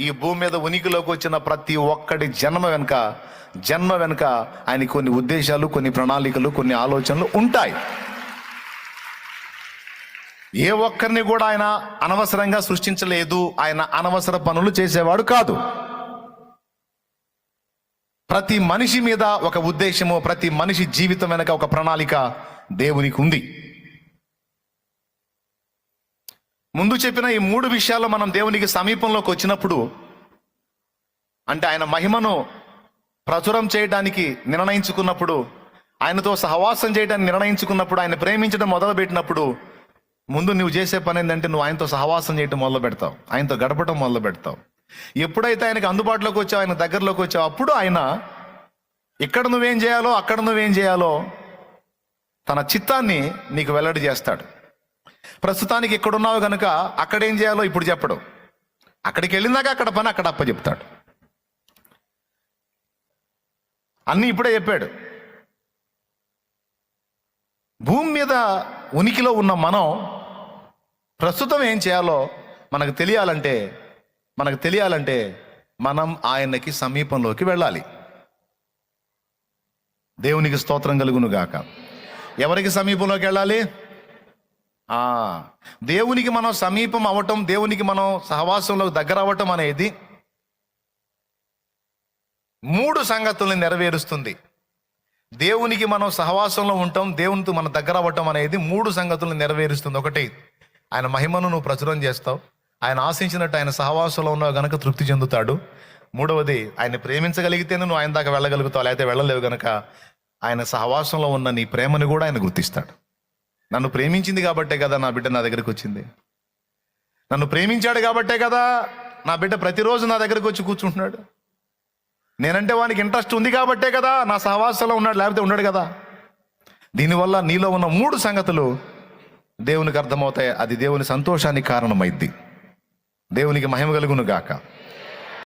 ఈ భూమి మీద ఉనికిలోకి వచ్చిన ప్రతి ఒక్కడి జన్మ వెనుక జన్మ వెనుక ఆయన కొన్ని ఉద్దేశాలు కొన్ని ప్రణాళికలు కొన్ని ఆలోచనలు ఉంటాయి. ఏ ఒక్కరిని కూడా ఆయన అనవసరంగా సృష్టించలేదు. ఆయన అనవసర పనులు చేసేవాడు కాదు. ప్రతి మనిషి మీద ఒక ఉద్దేశము ప్రతి మనిషి జీవితం వెనక ఒక ప్రణాళిక దేవునికి ఉంది. ముందు చెప్పిన ఈ మూడు విషయాల్లో మనం దేవునికి సమీపంలోకి వచ్చినప్పుడు అంటే ఆయన మహిమను ప్రచురం చేయడానికి నిర్ణయించుకున్నప్పుడు ఆయనతో సహవాసం చేయడానికి నిర్ణయించుకున్నప్పుడు ఆయన ప్రేమించడం మొదలుపెట్టినప్పుడు ముందు నువ్వు చేసే పని ఏంటంటే నువ్వు ఆయనతో సహవాసం చేయటం మొదలు పెడతావు. ఆయనతో గడపడం మొదలు పెడతావు. ఎప్పుడైతే ఆయనకు అందుబాటులోకి వచ్చావు ఆయన దగ్గరలోకి వచ్చావు అప్పుడు ఆయన ఇక్కడ నువ్వేం చేయాలో అక్కడ నువ్వేం చేయాలో తన చిత్తాన్ని నీకు వెల్లడి చేస్తాడు. ప్రస్తుతానికి ఇక్కడున్నావు కనుక అక్కడేం చేయాలో ఇప్పుడు చెప్పడు. అక్కడికి వెళ్ళిందాక అక్కడ పని అక్కడ అప్ప చెప్తాడు. అన్నీ ఇప్పుడే చెప్పాడు. భూమి మీద ఉనికిలో ఉన్న మనం ప్రస్తుతం ఏం చేయాలో మనకు తెలియాలంటే మనకు తెలియాలంటే మనం ఆయనకి సమీపంలోకి వెళ్ళాలి. దేవునికి స్తోత్రం కలుగును గాక ఎవరికి సమీపంలోకి వెళ్ళాలి? దేవునికి మనం సమీపం అవ్వటం దేవునికి మనం సహవాసంలో దగ్గర అవ్వటం అనేది మూడు సంగతుల్ని నెరవేరుస్తుంది. దేవునికి మనం సహవాసంలో ఉంటాం దేవునితో మన దగ్గర అవ్వటం అనేది మూడు సంగతులను నెరవేరుస్తుంది. ఒకటి ఆయన మహిమను నువ్వు ప్రచురం చేస్తావు. ఆయన ఆశించినట్టు ఆయన సహవాసంలో ఉన్నావు గనక తృప్తి చెందుతాడు. మూడవది ఆయన ప్రేమించగలిగితేనే నువ్వు ఆయన దాకా వెళ్ళగలుగుతావు లేకపోతే వెళ్ళలేవు గనక ఆయన సహవాసంలో ఉన్న నీ ప్రేమను కూడా ఆయన గుర్తిస్తాడు. నన్ను ప్రేమించింది కాబట్టే కదా నా బిడ్డ నా దగ్గరికి వచ్చింది. నన్ను ప్రేమించాడు కాబట్టే కదా నా బిడ్డ ప్రతిరోజు నా దగ్గరికి వచ్చి కూర్చుంటున్నాడు. నేనంటే వానికి ఇంట్రెస్ట్ ఉంది కాబట్టే కదా నా సహవాసంలో ఉన్నాడు లేకపోతే ఉన్నాడు కదా. దీనివల్ల నీలో ఉన్న మూడు సంగతులు దేవునికి అర్థమవుతాయి. అది దేవుని సంతోషానికి కారణమైద్ది. దేవునికి మహిమ కలుగును గాక.